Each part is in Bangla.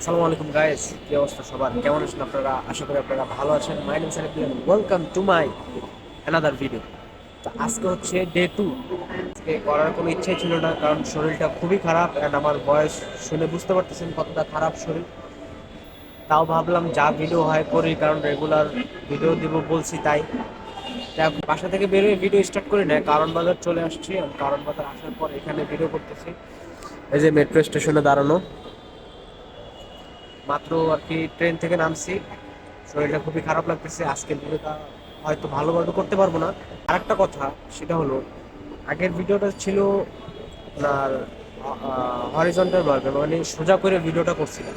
আসসালামু আলাইকুম গাইস কি অবস্থা সবার? কেমন আছেন আপনারা? আশা করি আপনারা ভালো আছেন। My name সানিপিয়ান welcome to my another video তো আজকে হচ্ছে ডে টু আজকে করার কোনো ইচ্ছাই ছিল না, কারণ শরীরটা খুবই খারাপ অ্যান্ড আমার বয়স শুনে বুঝতে পারতেছেন কতটা খারাপ শরীর। তাও ভাবলাম যা ভিডিও হয় করি, কারণ রেগুলার ভিডিও দিব বলছি তাই। তাই বাসা থেকে বেরোয় ভিডিও স্টার্ট করি না, কারণ বাজার চলে আসছি। কারণ বাজার আসার পর এখানে ভিডিও করতেছি। এই যে মেট্রো স্টেশনে দাঁড়ানো। মাত্র আর কি ট্রেন থেকে নামছি। শরীরটা খুবই খারাপ লাগতেছে। আজকের ভিডিওটা হয়তো ভালোভাবে করতে পারব না। আর একটা কথা, সেটা হলো, আগের ভিডিওটা ছিল আপনার হরিজন্টাল ভাবে মানে সোজা করে ভিডিওটা করছিলাম।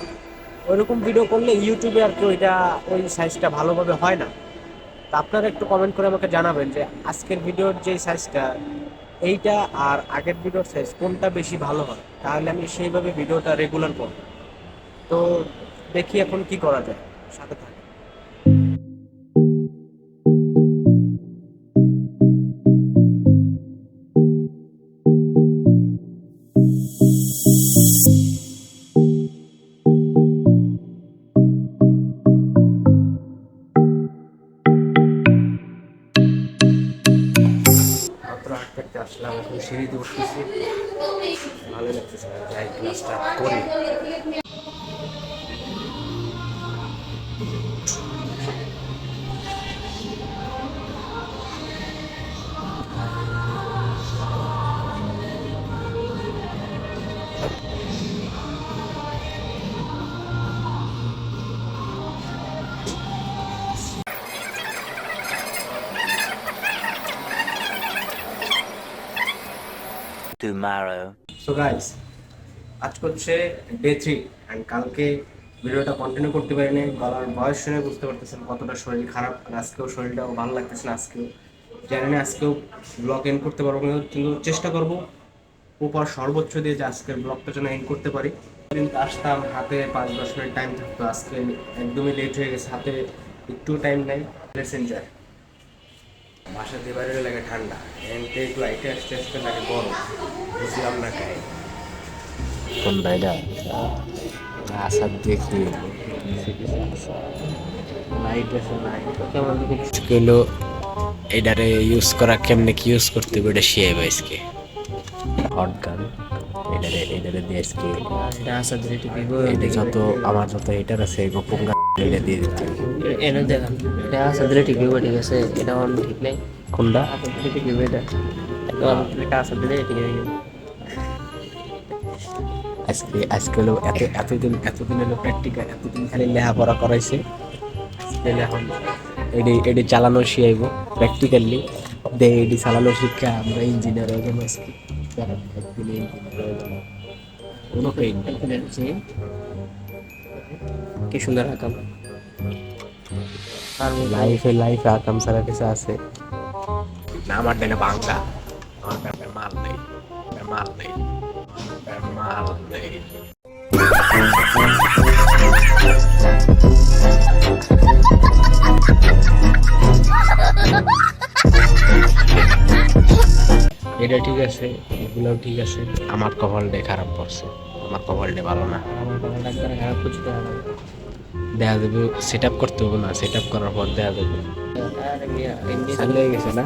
ওইরকম ভিডিও করলে ইউটিউবে আর কি ওইটা, ওই সাইজটা ভালোভাবে হয় না। তা আপনারা একটু কমেন্ট করে আমাকে জানাবেন যে আজকের ভিডিওর যে সাইজটা এইটা আর আগের ভিডিওর সাইজ কোনটা বেশি ভালো হয়? তাহলে আমি সেইভাবে ভিডিওটা রেগুলার করব। তো দেখি এখন কি করা যায়, সাথে থাকি। আসলাম, এখন উঠতেছি ভালো লাগতেছে যাই ক্লাসটা করি। Tomorrow. সো গাইস আজকে হচ্ছে ডে থ্রি অ্যান্ড কালকে ভিডিওটা কন্টিনিউ করতে পারিনি। গলার বয়স শুনে বুঝতে পারতেছেন কতটা শরীর খারাপ। আর আজকেও শরীরটাও ভালো লাগতেছে না আজকেও। জানি না আজকেও ব্লগ এন্ড করতে পারব না কিন্তু চেষ্টা করব। উপর সর্বোচ্চ দিয়ে যে আজকের ব্লগটা যেন এন্ড করতে পারি। কিন্তু আসতাম হাতে পাঁচ দশ মিনিট টাইম থাকতো। আজকে একদমই লেট হয়ে গেছে হাতে একটু টাইম নাই। মেসেঞ্জার বাসাতে বাইরে লাগে ঠান্ডা। এনতে একটু আইটে আসতে আসতে লাগে গরম। বুঝলাম না কাই এটা আসার দেখি। লাইট আছে লাইট কেমন হলো এটারে ইউজ করা কেমনে কি ইউজ করতে হবে এটা শিয়াই বাইসকে হট গান এটারে এটারে দিয়ে আজকে এটা এটা যত আমার যত এটার আছে গোপন গান এটা দিয়ে দিতে হবে। এনে দেখান এটা আসাদ রেটি ভিভো ঠিক আছে? এটা অন ঠিক নেই। কোনটা? আসাদ রেটি ভিভো এটা। একদম এটা আসাদ রেটি ভিভো আজকে আজকে হলো এত এতদিন এতদিন হলো প্র্যাকটিক্যাল এতদিন খালি লেখাপড়া করাইছে। আজকে এখন এডি এডি চালানো শিখাইব প্র্যাকটিক্যালি দে এডি চালানো শিক্ষা আমরা ইঞ্জিনিয়ার হয়ে যাব আজকে। একদিনে ইঞ্জিনিয়ার হয়ে যাব। কোনো কি সুন্দর আকাম আর লাইফে লাইফে আকাম ছাড়া কিছু আছে? না আমার দেনে বাংলা। আমার মাল নেই। মাল নেই। এটা ঠিক আছে এগুলোও ঠিক আছে। আমার কপালটা খারাপ পড়ছে আমার কপালটা ভালো না। খারাপ কিছু দেখা যাবে সেট আপ করতে হবে না সেট আপ করার পর দেখা যাবে। এমনি চালু গেছে না?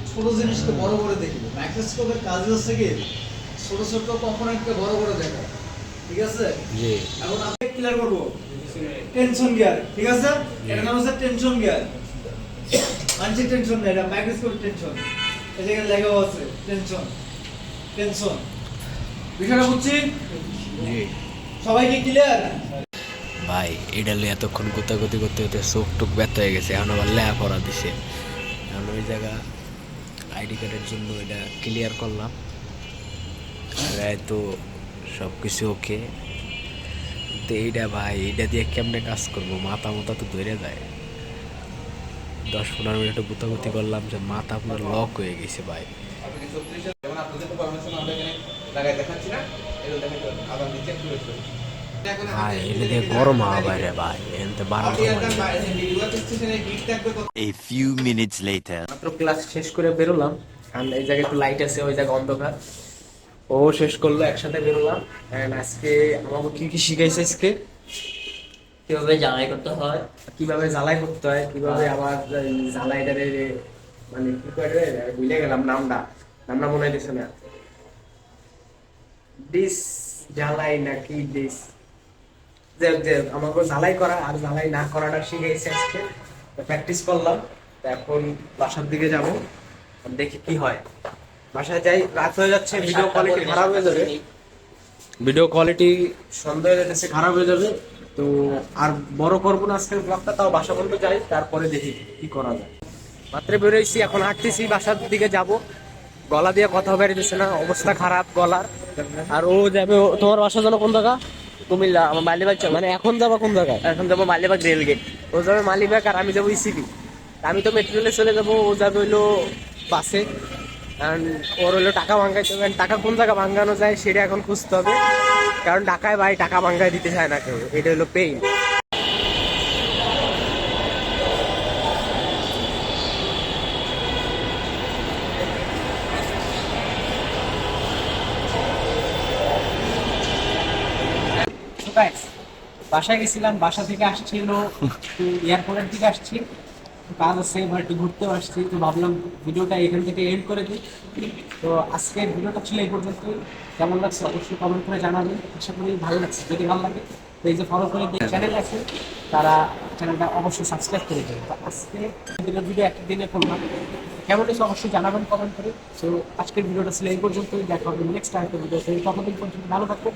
ছোট জিনিসকে বড় করে দেখব। মাইক্রোস্কোপের কাজ হচ্ছে কি ছোট ছোট কম্পোনেন্টকে বড় করে দেখা। ঠিক আছে? এখন আমি ক্লিয়ার করব। টেনশন গিয়ার ঠিক আছে? এটার নাম হচ্ছে টেনশন গিয়ার মানসিক টেনশন না এটা মাইক্রোস্কোপ টেনশন জায়গায় লেখা আছে টেনশন টেনশন বিষয়টা বুঝছি? সবাইকে ক্লিয়ার ভাই এটা লিয়ে এতক্ষণ গোতাগুতি করতে করতে চোখ টুক ব্যথা হয়ে গেছে এখন আবার লেয়া পড়া দিছে। এখন ওই জায়গা আইডি কার্ডের জন্য এটা ক্লিয়ার করলাম। তো সব কিছু ওকে। তো এইটা ভাই এইটা দিয়ে কেমনে কাজ করব? মাথা মাথা তো ধরে যায়। দশ পনেরো মিনিট গুতাগুতি করলাম যে মাথা পুরো লক হয়ে গেছে ভাই। দেখাচ্ছি না এগুলো দেখেন আবার নিচে একটু রয়েছে ভাই এটা গরম হাওয়া বাইরে ভাই। এনতে বারো A few minutes later. মাত্র ক্লাস শেষ করে বেরোলাম আর এই জায়গায় একটু লাইট আছে ওই জায়গায় অন্ধকার। ও শেষ করল একসাথে বেরোলাম এন্ড আজকে আমাকে কি কি শিখাইছে আজকে? কীভাবে জ্বালাই করতে হয় কীভাবে জ্বালাই করতে হয় কীভাবে আবার জ্বালাইটারে মানে কি করে ভুলে গেলাম নামটা। নামটা মনে হইতেছে না। ডিস জ্বালাই নাকি ডিস আমাকে জ্বালাই করা আর জ্বালাই না করাটা শিখাইছে আজকে। প্র্যাকটিস করলাম এখন বাসার দিকে যাব দেখি কি হয়। বাসায় যাই রাত হয়ে যাচ্ছে ভিডিও কোয়ালিটি খারাপ হয়ে যাবে। ভিডিও কোয়ালিটি সন্দেহ হয়ে যাচ্ছে খারাপ হয়ে যাবে। তো আর বড় করব না আজকের ব্লগটা তাও বাসা পর্যন্ত যাই তারপরে দেখি কি করা যায়। মাত্র বেরোইছি এখন হাঁটতেছি বাসার দিকে যাব। গলা দিয়ে কথা বেরিয়েছে না অবস্থা খারাপ গলার। আর ও যাবে ও- তোমার বাসা যেন কোন জায়গা? কুমিল্লা আমার মালিবাগ চল। মানে এখন যাব কোন জায়গায়? এখন যাব মালিবাগ রেল গেট ও যাবে মালিবাগ আর আমি যাব ইসিবি আমি তো মেট্রো রেলে চলে যাব ও যাবে হইল বাসে কারণ ওর হইল টাকা ভাঙ্গাইতে হবে। টাকা কোন জায়গা ভাঙ্গানো যায় সেটা এখন খুঁজতে হবে। কারণ টাকায় ভাই টাকা ভাঙ্গাই দিতে চায় না কেউ। এটা হলো পেইন বাসায় গেছিলাম, বাসা থেকে আসছিল এয়ারপোর্টের দিকে আসছি। কাজ আছে, এবার একটু ঘুরতেও আসছি, তো ভাবলাম ভিডিওটা এখান থেকে এন্ড করে দিই। তো আজকের ভিডিওটা ছিল এই পর্যন্ত কেমন লাগছে অবশ্যই কমেন্ট করে জানাবেন। আশা করি ভালো লাগছে। যদি ভালো লাগে, তো এই যে ফলো করে যে চ্যানেল আছে, তারা চ্যানেলটা অবশ্যই সাবস্ক্রাইব করে দেবে তো আজকে দিনের ভিডিও একটা দিনে করলাম। কেমন হয়েছে অবশ্যই জানাবেন কমেন্ট করে। তো আজকের ভিডিওটা ছিল এই পর্যন্তই। দেখা হবে নেক্সট আরেকটা ভিডিও ততদিন পর্যন্ত ভালো থাকবেন